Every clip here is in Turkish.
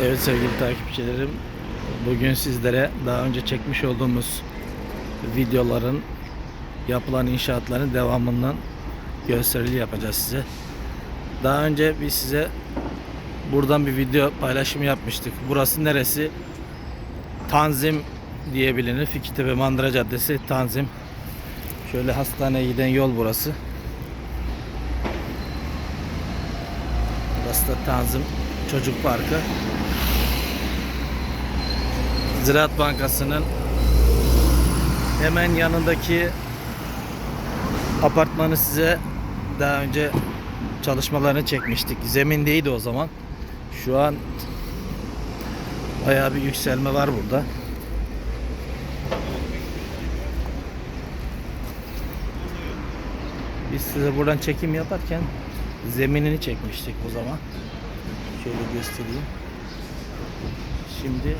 Evet sevgili takipçilerim. Bugün sizlere daha önce çekmiş olduğumuz videoların yapılan inşaatların devamından gösterili yapacağız size. Daha önce biz size buradan bir video paylaşımı yapmıştık. Burası neresi? Tanzim diye bilinir. Fikirtepe Mandıra Caddesi Tanzim. Şöyle hastaneye giden yol burası. Burası da Tanzim Çocuk Parkı. Ziraat Bankası'nın hemen yanındaki apartmanı size daha önce çalışmalarını çekmiştik. Zemindeydi o zaman. Şu an bayağı bir yükselme var burada. Biz size buradan çekim yaparken zeminini çekmiştik o zaman. Şöyle göstereyim. Şimdi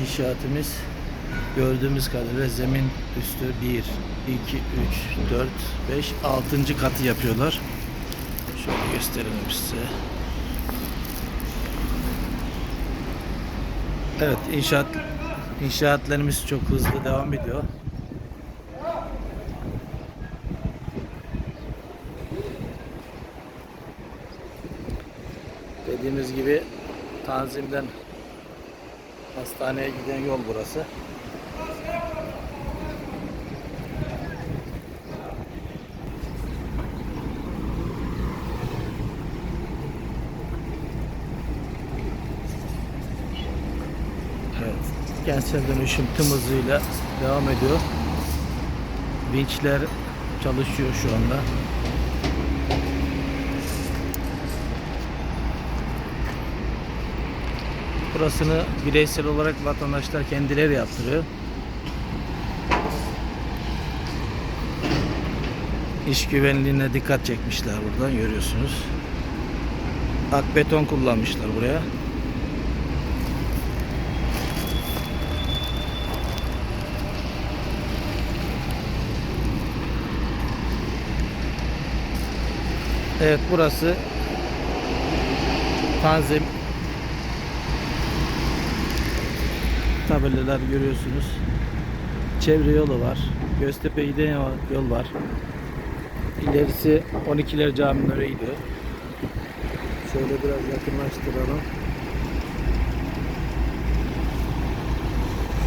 inşaatımız gördüğümüz kadarıyla zemin üstü 1, 2, 3, 4, 5, 6. katı yapıyorlar. Şöyle gösterelim size. Evet inşaat inşaatlarımız çok hızlı devam ediyor. Dediğimiz gibi Tanzim'den hastaneye giden yol burası. Kentsel dönüşüm tüm hızıyla devam ediyor. Vinçler çalışıyor şu anda. Burasını bireysel olarak vatandaşlar kendileri yaptırıyor. İş güvenliğine dikkat çekmişler buradan görüyorsunuz. Ak beton kullanmışlar buraya. Evet burası Tanzim tabelalar görüyorsunuz. Çevre yolu var. Göztepe giden yol- var. İlerisi 12'ler caminin oraya gidiyor. Şöyle biraz yakınlaştıralım.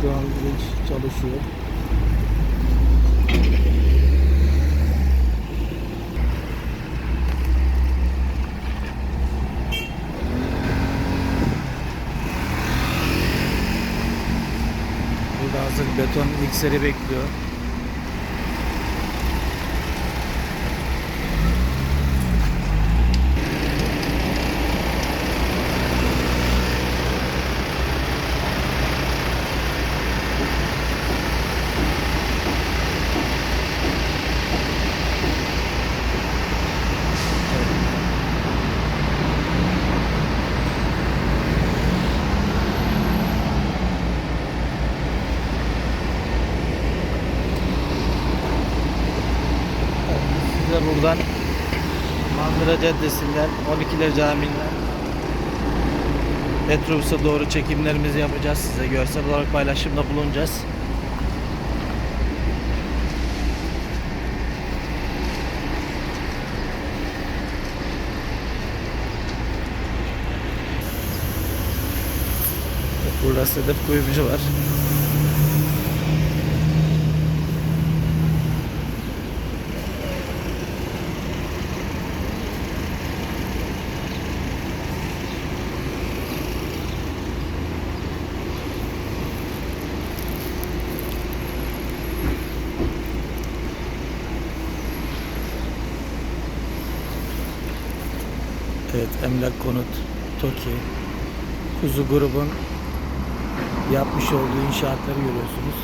Şu an vinç çalışıyor. Burada hazır mikseri bekliyor. Size buradan Mandıra Caddesi'nden 12'ler Camii'nden metrobüse doğru çekimlerimizi yapacağız size. Görsel olarak paylaşımda bulunacağız. Burada Sedef Kuyumcu var. Evet, Emlak Konut, TOKİ, Kuzu grubun yapmış olduğu inşaatları görüyorsunuz.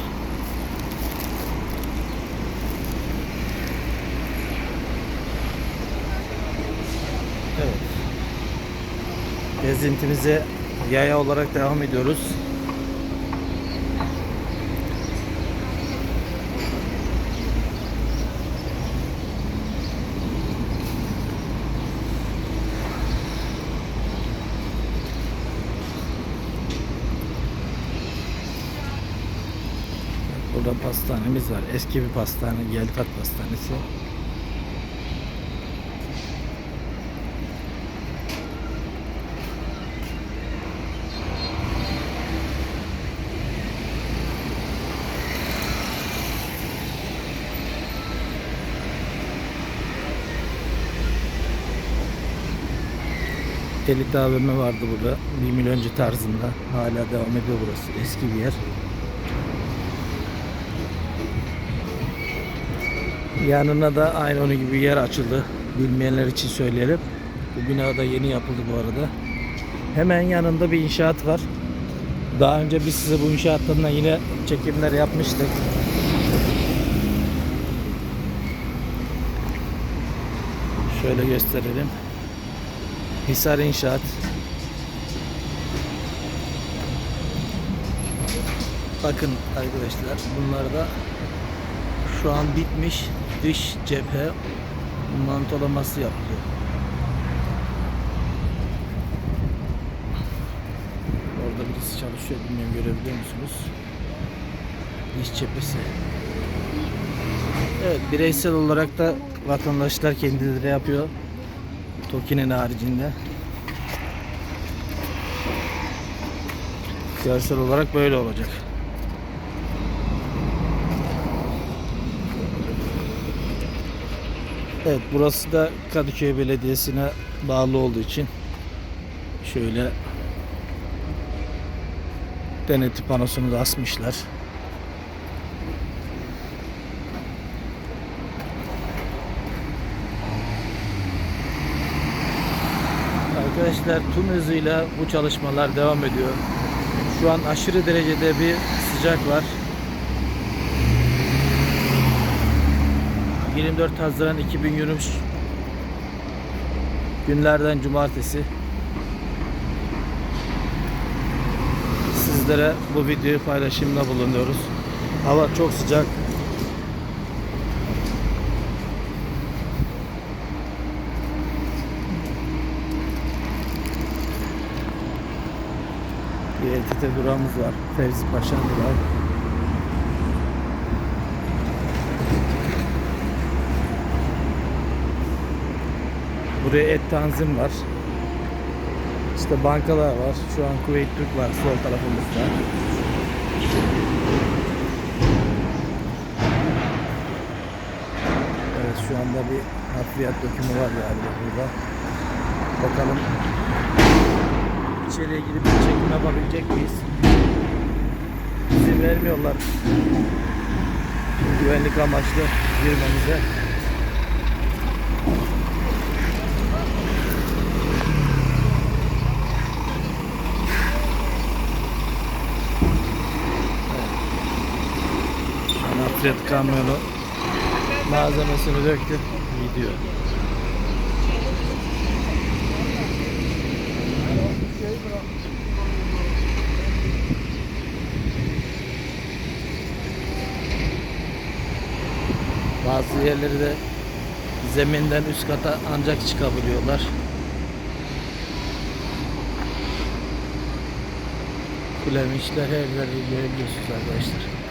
Evet. Gezintimize yaya olarak devam ediyoruz. Burada pastanemiz var. Eski bir pastane. Geltat Pastanesi. Elit AVM vardı burada. Bir milyoncu tarzında. Hala devam ediyor burası. Eski bir yer. Yanına da aynı onun gibi yer açıldı. Bilmeyenler için söyleyelim. Bu bina da yeni yapıldı bu arada. Hemen yanında bir inşaat var. Daha önce biz size bu inşaatlarına yine çekimler yapmıştık. Şöyle gösterelim. Hisar İnşaat. Bakın arkadaşlar bunlar da şu an bitmiş dış cephe mantolaması yapılıyor. Orada birisi çalışıyor bilmiyorum görebiliyor musunuz? Dış cephesi. Evet bireysel olarak da vatandaşlar kendileri yapıyor. Toki'nin haricinde. Görsel olarak böyle olacak. Evet burası da Kadıköy Belediyesi'ne bağlı olduğu için şöyle denetim panosunu da asmışlar. Arkadaşlar tüm hızıyla bu çalışmalar devam ediyor. Şu an aşırı derecede bir sıcak var. 24 Haziran 2023 günlerden cumartesi sizlere bu videoyu paylaşımda bulunuyoruz. Hava çok sıcak. Bir ETT durağımız var. Fevzi Paşa durağı. Buraya et tanzim var. İşte bankalar var. Şu an Kuveyt Türk var sol tarafımızda. Evet şu anda bir hafriyat dökümü var galiba burada. Bakalım içeriye girip bir çekim yapabilecek miyiz? İzin vermiyorlar. Güvenlik amaçlı girmemize. Hafriyat kamyonu malzemesini döktü. Gidiyor. Bazı yerleri de zeminden üst kata ancak çıkabiliyorlar. Kulemişler her yeri görebiliyorsunuz arkadaşlar.